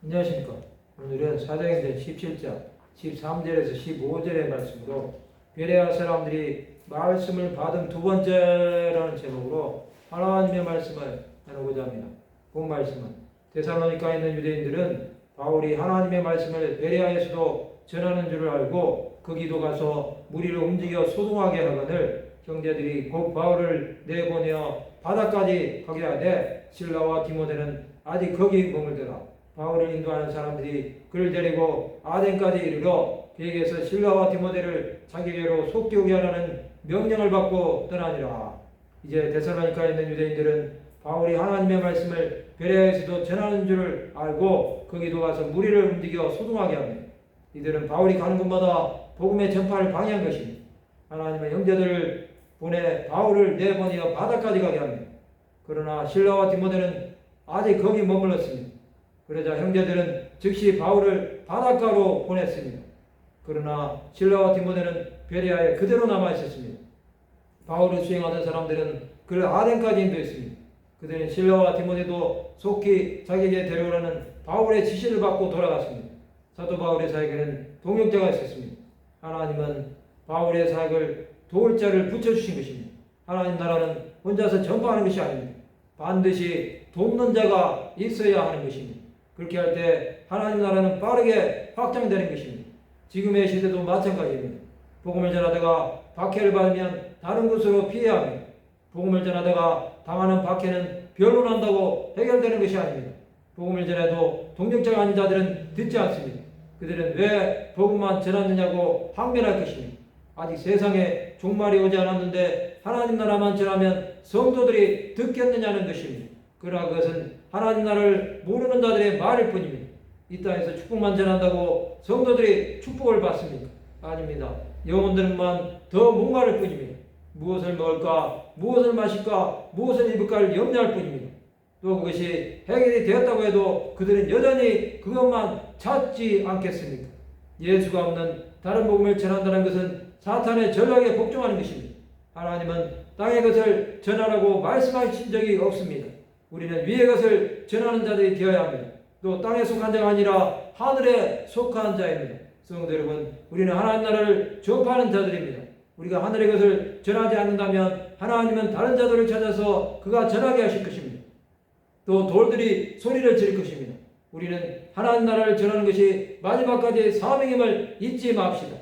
안녕하십니까. 오늘은 사도행전 17장 13절에서 15절의 말씀으로 베레아 사람들이 말씀을 받은 두 번째라는 제목으로 하나님의 말씀을 나누고자 합니다. 본 말씀은 데살로니카에 있는 유대인들은 바울이 하나님의 말씀을 베레아에서도 전하는 줄을 알고 거기도 가서 무리를 움직여 소동하게 하거늘 형제들이 곧 바울을 내보내어 바다까지 가게 하되 신라와 디모데는 아직 거기 머물더라. 바울을 인도하는 사람들이 그를 데리고 아덴까지 이르러 비에게서 신라와 디모데를 자기에게로 속기오게 하라는 명령을 받고 떠나니라. 이제 데살로니카에 있는 유대인들은 바울이 하나님의 말씀을 베레아에서도 전하는 줄을 알고 거기도 가서 무리를 움직여 소동하게 합니다. 이들은 바울이 가는 곳마다 복음의 전파를 방해한 것입니다. 하나님의 형제들을 보내 바울을 내보내어 바다까지 가게 합니다. 그러나 신라와 디모데는 아직 거기 머물렀습니다. 그러자 형제들은 즉시 바울을 바닷가로 보냈습니다. 그러나 신라와 디모데는 베레아에 그대로 남아 있었습니다. 바울을 수행하던 사람들은 그를 아덴까지 인도했습니다. 그들은 신라와 디모데도 속히 자기에게 데려오라는 바울의 지시를 받고 돌아갔습니다. 사도 바울의 사역에는 동역자가 있었습니다. 하나님은 바울의 사역을 도울 자를 붙여주신 것입니다. 하나님 나라는 혼자서 전파하는 것이 아닙니다. 반드시 돕는 자가 있어야 하는 것입니다. 그렇게 할 때 하나님 나라는 빠르게 확장되는 것입니다. 지금의 시대도 마찬가지입니다. 복음을 전하다가 박해를 받으면 다른 곳으로 피해야 합니다. 복음을 전하다가 당하는 박해는 변론한다고 해결되는 것이 아닙니다. 복음을 전해도 동력자가 아닌 자들은 듣지 않습니다. 그들은 왜 복음만 전하느냐고 항변할 것입니다. 아직 세상에 종말이 오지 않았는데 하나님 나라만 전하면 성도들이 듣겠느냐는 것입니다. 그러나 그것은 하나님 나라를 모르는 자들의 말일 뿐입니다. 이 땅에서 축복만 전한다고 성도들이 축복을 받습니까? 아닙니다. 영혼들만 더 목마를 뿐입니다. 무엇을 먹을까, 무엇을 마실까, 무엇을 입을까를 염려할 뿐입니다. 또 그것이 해결이 되었다고 해도 그들은 여전히 그것만 찾지 않겠습니까? 예수가 없는 다른 복음을 전한다는 것은 사탄의 전략에 복종하는 것입니다. 하나님은 땅의 것을 전하라고 말씀하신 적이 없습니다. 우리는 위의 것을 전하는 자들이 되어야 합니다. 또 땅에 속한 자가 아니라 하늘에 속한 자입니다. 성도 여러분, 우리는 하나님 나라를 전파하는 자들입니다. 우리가 하늘의 것을 전하지 않는다면 하나님은 다른 자들을 찾아서 그가 전하게 하실 것입니다. 또 돌들이 소리를 지를 것입니다. 우리는 하나님 나라를 전하는 것이 마지막까지 사명임을 잊지 맙시다.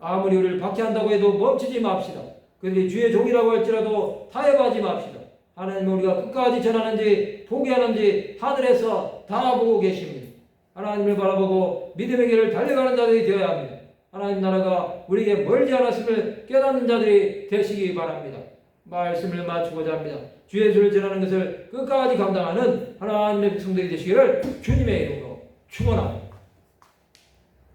아무리 우리를 박해한다고 해도 멈추지 맙시다. 그들이 주의 종이라고 할지라도 타협하지 맙시다. 하나님은 우리가 끝까지 전하는지 포기하는지 하늘에서 다 보고 계십니다. 하나님을 바라보고 믿음의 길을 달려가는 자들이 되어야 합니다. 하나님 나라가 우리에게 멀지 않았음을 깨닫는 자들이 되시기 바랍니다. 말씀을 마치고자 합니다. 주의 예수를 전하는 것을 끝까지 감당하는 하나님의 백성들이 되시기를 주님의 이름으로 축원합니다.